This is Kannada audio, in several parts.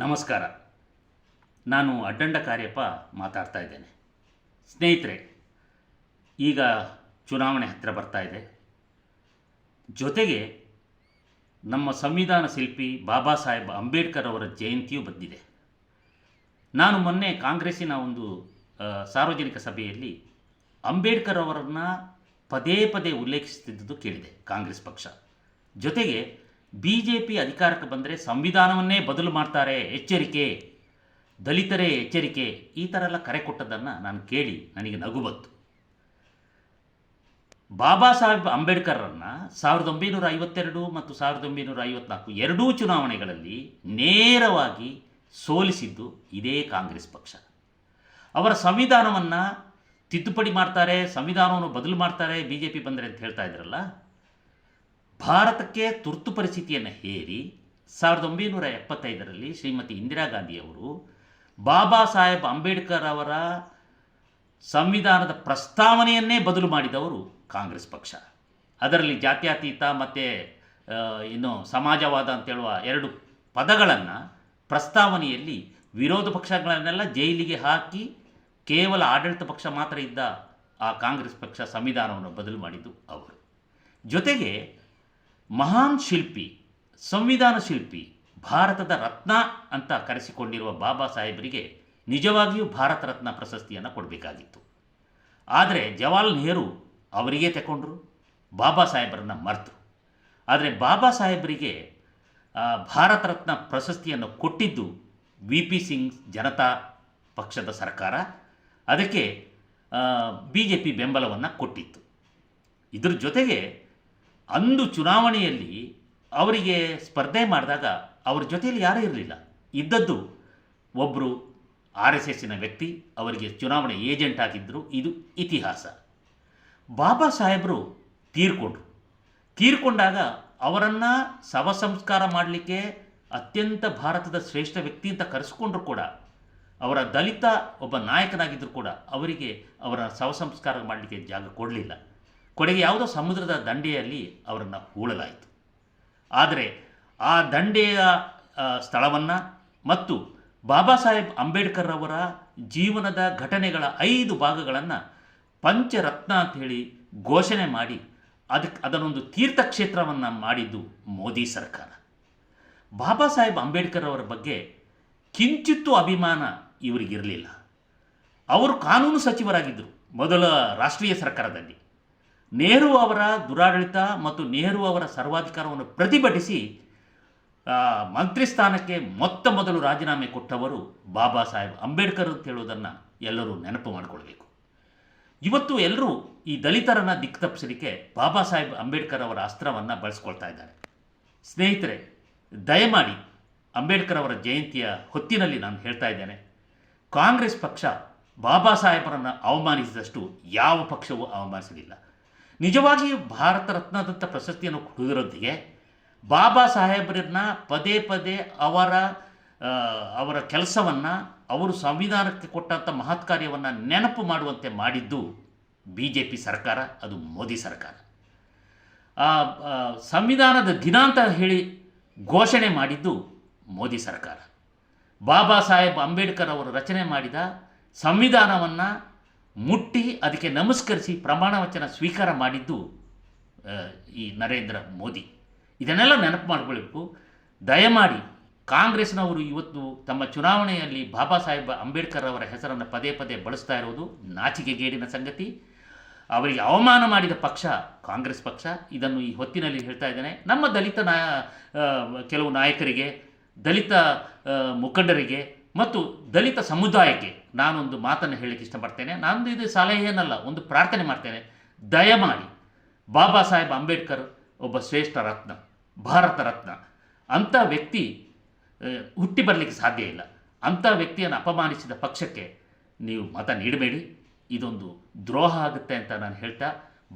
ನಮಸ್ಕಾರ. ನಾನು ಅಡ್ಡಂಡ ಕಾರ್ಯಪ್ಪ ಮಾತಾಡ್ತಾ ಇದ್ದೇನೆ. ಸ್ನೇಹಿತರೆ, ಈಗ ಚುನಾವಣೆ ಹತ್ತಿರ ಬರ್ತಾ ಇದೆ. ಜೊತೆಗೆ ನಮ್ಮ ಸಂವಿಧಾನ ಶಿಲ್ಪಿ ಬಾಬಾ ಸಾಹೇಬ್ ಅಂಬೇಡ್ಕರ್ ಅವರ ಜಯಂತಿಯೂ ಬಂದಿದೆ. ನಾನು ಮೊನ್ನೆ ಕಾಂಗ್ರೆಸ್ಸಿನ ಒಂದು ಸಾರ್ವಜನಿಕ ಸಭೆಯಲ್ಲಿ ಅಂಬೇಡ್ಕರ್ ಅವರನ್ನು ಪದೇ ಪದೇ ಉಲ್ಲೇಖಿಸುತ್ತಿದ್ದುದು ಕೇಳಿದೆ ಕಾಂಗ್ರೆಸ್ ಪಕ್ಷ. ಜೊತೆಗೆ ಬಿ ಜೆ ಪಿ ಅಧಿಕಾರಕ್ಕೆ ಬಂದರೆ ಸಂವಿಧಾನವನ್ನೇ ಬದಲು ಮಾಡ್ತಾರೆ. ಎಚ್ಚರಿಕೆ. ದಲಿತರೇ ಎಚ್ಚರಿಕೆ. ಈ ಥರ ಎಲ್ಲ ಕರೆ ಕೊಟ್ಟದ್ದನ್ನು ನಾನು ಕೇಳಿ ನನಗೆ ನಗು ಬಂತು. ಬಾಬಾ ಸಾಹೇಬ್ ಅಂಬೇಡ್ಕರ್ರನ್ನು ಸಾವಿರದ ಒಂಬೈನೂರ ಐವತ್ತೆರಡು ಮತ್ತು ಸಾವಿರದ ಒಂಬೈನೂರ ಐವತ್ನಾಲ್ಕು ಎರಡೂ ಚುನಾವಣೆಗಳಲ್ಲಿ ನೇರವಾಗಿ ಸೋಲಿಸಿದ್ದು ಇದೇ ಕಾಂಗ್ರೆಸ್ ಪಕ್ಷ. ಅವರ ಸಂವಿಧಾನವನ್ನು ತಿದ್ದುಪಡಿ ಮಾಡ್ತಾರೆ, ಸಂವಿಧಾನವನ್ನು ಬದಲು ಮಾಡ್ತಾರೆ ಬಿ ಜೆ ಪಿ ಬಂದರೆ ಅಂತ ಹೇಳ್ತಾ ಇದ್ರಲ್ಲ ಭಾರತಕ್ಕೆ ತುರ್ತು ಪರಿಸ್ಥಿತಿಯನ್ನು ಹೇರಿ ಸಾವಿರದ ಒಂಬೈನೂರ ಎಪ್ಪತ್ತೈದರಲ್ಲಿ ಶ್ರೀಮತಿ ಇಂದಿರಾ ಗಾಂಧಿಯವರು ಬಾಬಾ ಸಾಹೇಬ್ ಅಂಬೇಡ್ಕರ್ ಅವರ ಸಂವಿಧಾನದ ಪ್ರಸ್ತಾವನೆಯನ್ನೇ ಬದಲು ಮಾಡಿದವರು ಕಾಂಗ್ರೆಸ್ ಪಕ್ಷ. ಅದರಲ್ಲಿ ಜಾತ್ಯತೀತ ಮತ್ತು ಇನ್ನು ಸಮಾಜವಾದ ಅಂತೇಳುವ ಎರಡು ಪದಗಳನ್ನು ಪ್ರಸ್ತಾವನೆಯಲ್ಲಿ ವಿರೋಧ ಪಕ್ಷಗಳನ್ನೆಲ್ಲ ಜೈಲಿಗೆ ಹಾಕಿ ಕೇವಲ ಆಡಳಿತ ಪಕ್ಷ ಮಾತ್ರ ಇದ್ದ ಆ ಕಾಂಗ್ರೆಸ್ ಪಕ್ಷ ಸಂವಿಧಾನವನ್ನು ಬದಲು ಮಾಡಿದ್ದು ಅವರು. ಜೊತೆಗೆ ಮಹಾನ್ ಶಿಲ್ಪಿ, ಸಂವಿಧಾನ ಶಿಲ್ಪಿ, ಭಾರತದ ರತ್ನ ಅಂತ ಕರೆಸಿಕೊಂಡಿರುವ ಬಾಬಾ ಸಾಹೇಬರಿಗೆ ನಿಜವಾಗಿಯೂ ಭಾರತ ರತ್ನ ಪ್ರಶಸ್ತಿಯನ್ನು ಕೊಡಬೇಕಾಗಿತ್ತು. ಆದರೆ ಜವಾಹರ್ ನೆಹರು ಅವರಿಗೆ ತಗೊಂಡ್ರು ಬಾಬಾ ಸಾಹೇಬರನ್ನು ಮರೆತರು. ಆದರೆ ಬಾಬಾ ಸಾಹೇಬರಿಗೆ ಭಾರತ ರತ್ನ ಪ್ರಶಸ್ತಿಯನ್ನು ಕೊಟ್ಟಿದ್ದು ವಿ ಪಿ ಸಿಂಗ್ ಜನತಾ ಪಕ್ಷದ ಸರ್ಕಾರ. ಅದಕ್ಕೆ ಬಿ ಜೆ ಪಿ ಬೆಂಬಲವನ್ನು ಕೊಟ್ಟಿತ್ತು. ಇದ್ರ ಜೊತೆಗೆ ಅಂದು ಚುನಾವಣೆಯಲ್ಲಿ ಅವರಿಗೆ ಸ್ಪರ್ಧೆ ಮಾಡಿದಾಗ ಅವ್ರ ಜೊತೆಯಲ್ಲಿ ಯಾರೂ ಇರಲಿಲ್ಲ. ಇದ್ದದ್ದು ಒಬ್ಬರು ಆರ್ ಎಸ್ ಎಸ್ಸಿನ ವ್ಯಕ್ತಿ, ಅವರಿಗೆ ಚುನಾವಣೆ ಏಜೆಂಟ್ ಆಗಿದ್ದರು ಇದು ಇತಿಹಾಸ. ಬಾಬಾ ಸಾಹೇಬರು ತೀರ್ಕೊಂಡ್ರು. ತೀರ್ಕೊಂಡಾಗ ಅವರನ್ನು ಶವ ಸಂಸ್ಕಾರ ಮಾಡಲಿಕ್ಕೆ ಅತ್ಯಂತ ಭಾರತದ ಶ್ರೇಷ್ಠ ವ್ಯಕ್ತಿ ಅಂತ ಕರೆಸ್ಕೊಂಡ್ರು ಕೂಡ. ಅವರ ದಲಿತ ಒಬ್ಬ ನಾಯಕನಾಗಿದ್ದರೂ ಕೂಡ ಅವರಿಗೆ ಅವರ ಶವ ಸಂಸ್ಕಾರ ಮಾಡಲಿಕ್ಕೆ ಜಾಗ ಕೊಡಲಿಲ್ಲ. ಕೊನೆಗೆ ಯಾವುದೋ ಸಮುದ್ರದ ದಂಡೆಯಲ್ಲಿ ಅವರನ್ನು ಹೂಳಲಾಯಿತು. ಆದರೆ ಆ ದಂಡೆಯ ಸ್ಥಳವನ್ನು ಮತ್ತು ಬಾಬಾ ಸಾಹೇಬ್ ಅಂಬೇಡ್ಕರ್ ಅವರ ಜೀವನದ ಘಟನೆಗಳ ಐದು ಭಾಗಗಳನ್ನು ಪಂಚರತ್ನ ಅಂತ ಹೇಳಿ ಘೋಷಣೆ ಮಾಡಿ ಅದಕ್ಕೆ ಅದನ್ನೊಂದು ತೀರ್ಥಕ್ಷೇತ್ರವನ್ನು ಮಾಡಿದ್ದು ಮೋದಿ ಸರ್ಕಾರ. ಬಾಬಾ ಸಾಹೇಬ್ ಅಂಬೇಡ್ಕರ್ ಅವರ ಬಗ್ಗೆ ಕಿಂಚಿತ್ತೂ ಅಭಿಮಾನ ಇವರಿಗಿರಲಿಲ್ಲ. ಅವರು ಕಾನೂನು ಸಚಿವರಾಗಿದ್ದರು ಮೊದಲ ರಾಷ್ಟ್ರೀಯ ಸರ್ಕಾರದಲ್ಲಿ. ನೆಹರು ಅವರ ದುರಾಡಳಿತ ಮತ್ತು ನೆಹರು ಅವರ ಸರ್ವಾಧಿಕಾರವನ್ನು ಪ್ರತಿಭಟಿಸಿ ಮಂತ್ರಿ ಸ್ಥಾನಕ್ಕೆ ಮೊತ್ತ ಮೊದಲು ರಾಜೀನಾಮೆ ಕೊಟ್ಟವರು ಬಾಬಾ ಸಾಹೇಬ್ ಅಂಬೇಡ್ಕರ್ ಅಂತ ಹೇಳುವುದನ್ನು ಎಲ್ಲರೂ ನೆನಪು ಮಾಡಿಕೊಳ್ಬೇಕು. ಇವತ್ತು ಎಲ್ಲರೂ ಈ ದಲಿತರನ್ನು ದಿಕ್ಕು ತಪ್ಪಿಸಲಿಕ್ಕೆ ಬಾಬಾ ಸಾಹೇಬ್ ಅಂಬೇಡ್ಕರ್ ಅವರ ಅಸ್ತ್ರವನ್ನು ಬಳಸ್ಕೊಳ್ತಾ ಇದ್ದಾರೆ. ಸ್ನೇಹಿತರೆ, ದಯಮಾಡಿ ಅಂಬೇಡ್ಕರ್ ಅವರ ಜಯಂತಿಯ ಹೊತ್ತಿನಲ್ಲಿ ನಾನು ಹೇಳ್ತಾ ಇದ್ದೇನೆ, ಕಾಂಗ್ರೆಸ್ ಪಕ್ಷ ಬಾಬಾ ಸಾಹೇಬರನ್ನು ಅವಮಾನಿಸಿದಷ್ಟು ಯಾವ ಪಕ್ಷವೂ ಅವಮಾನಿಸಲಿಲ್ಲ. ನಿಜವಾಗಿಯೂ ಭಾರತ ರತ್ನದಂಥ ಪ್ರಶಸ್ತಿಯನ್ನು ಕೊಡುವುದರೊಂದಿಗೆ ಬಾಬಾ ಸಾಹೇಬರನ್ನ ಪದೇ ಪದೇ ಅವರ ಅವರ ಕೆಲಸವನ್ನು, ಅವರು ಸಂವಿಧಾನಕ್ಕೆ ಕೊಟ್ಟಂಥ ಮಹತ್ ಕಾರ್ಯವನ್ನು ನೆನಪು ಮಾಡುವಂತೆ ಮಾಡಿದ್ದು ಬಿ ಜೆ ಪಿ ಸರ್ಕಾರ, ಅದು ಮೋದಿ ಸರ್ಕಾರ. ಸಂವಿಧಾನದ ದಿನ ಅಂತ ಹೇಳಿ ಘೋಷಣೆ ಮಾಡಿದ್ದು ಮೋದಿ ಸರ್ಕಾರ. ಬಾಬಾ ಸಾಹೇಬ್ ಅಂಬೇಡ್ಕರ್ ಅವರು ರಚನೆ ಮಾಡಿದ ಸಂವಿಧಾನವನ್ನು ಮುಟ್ಟಿ ಅದಕ್ಕೆ ನಮಸ್ಕರಿಸಿ ಪ್ರಮಾಣ ವಚನ ಸ್ವೀಕಾರ ಮಾಡಿದ್ದು ಈ ನರೇಂದ್ರ ಮೋದಿ. ಇದನ್ನೆಲ್ಲ ನೆನಪು ಮಾಡಿಕೊಳ್ಬೇಕು. ದಯಮಾಡಿ ಕಾಂಗ್ರೆಸ್ನವರು ಇವತ್ತು ತಮ್ಮ ಚುನಾವಣೆಯಲ್ಲಿ ಬಾಬಾ ಸಾಹೇಬ್ ಅಂಬೇಡ್ಕರ್ ಅವರ ಹೆಸರನ್ನು ಪದೇ ಪದೇ ಬಳಸ್ತಾ ಇರೋದು ನಾಚಿಕೆಗೇಡಿನ ಸಂಗತಿ. ಅವರಿಗೆ ಅವಮಾನ ಮಾಡಿದ ಪಕ್ಷ ಕಾಂಗ್ರೆಸ್ ಪಕ್ಷ. ಇದನ್ನು ಈ ಹೊತ್ತಿನಲ್ಲಿ ಹೇಳ್ತಾ ಇದ್ದೇನೆ. ನಮ್ಮ ದಲಿತ ನಾಯ ಕೆಲವು ನಾಯಕರಿಗೆ, ದಲಿತ ಮುಖಂಡರಿಗೆ ಮತ್ತು ದಲಿತ ಸಮುದಾಯಕ್ಕೆ ನಾನೊಂದು ಮಾತನ್ನು ಹೇಳಲಿಕ್ಕೆ ಇಷ್ಟಪಡ್ತೇನೆ. ನಾನು ಇದು ಸಲಹೆ ಏನಲ್ಲ, ಒಂದು ಪ್ರಾರ್ಥನೆ ಮಾಡ್ತೇನೆ. ದಯಮಾಡಿ ಬಾಬಾ ಸಾಹೇಬ್ ಅಂಬೇಡ್ಕರ್ ಒಬ್ಬ ಶ್ರೇಷ್ಠ ರತ್ನ, ಭಾರತ ರತ್ನ. ಅಂಥ ವ್ಯಕ್ತಿ ಹುಟ್ಟಿ ಬರಲಿಕ್ಕೆ ಸಾಧ್ಯ ಇಲ್ಲ. ಅಂಥ ವ್ಯಕ್ತಿಯನ್ನು ಅಪಮಾನಿಸಿದ ಪಕ್ಷಕ್ಕೆ ನೀವು ಮತ ನೀಡಬೇಡಿ. ಇದೊಂದು ದ್ರೋಹ ಆಗುತ್ತೆ ಅಂತ ನಾನು ಹೇಳ್ತಾ,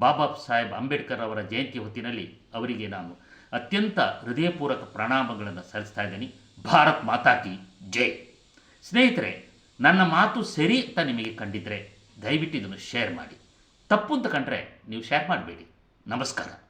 ಬಾಬಾ ಸಾಹೇಬ್ ಅಂಬೇಡ್ಕರ್ ಅವರ ಜಯಂತಿ ಹೊತ್ತಿನಲ್ಲಿ ಅವರಿಗೆ ನಾನು ಅತ್ಯಂತ ಹೃದಯಪೂರ್ವಕ ಪ್ರಣಾಮಗಳನ್ನು ಸಲ್ಲಿಸ್ತಾ ಇದ್ದೀನಿ. ಭಾರತ್ ಮಾತಾಕಿ ಜೈ. ಸ್ನೇಹಿತರೆ, ನನ್ನ ಮಾತು ಸರಿ ಅಂತ ನಿಮಗೆ ಕಂಡಿದ್ದರೆ ದಯವಿಟ್ಟು ಇದನ್ನು ಶೇರ್ ಮಾಡಿ. ತಪ್ಪು ಅಂತ ಕಂಡ್ರೆ ನೀವು ಶೇರ್ ಮಾಡಬೇಡಿ. ನಮಸ್ಕಾರ.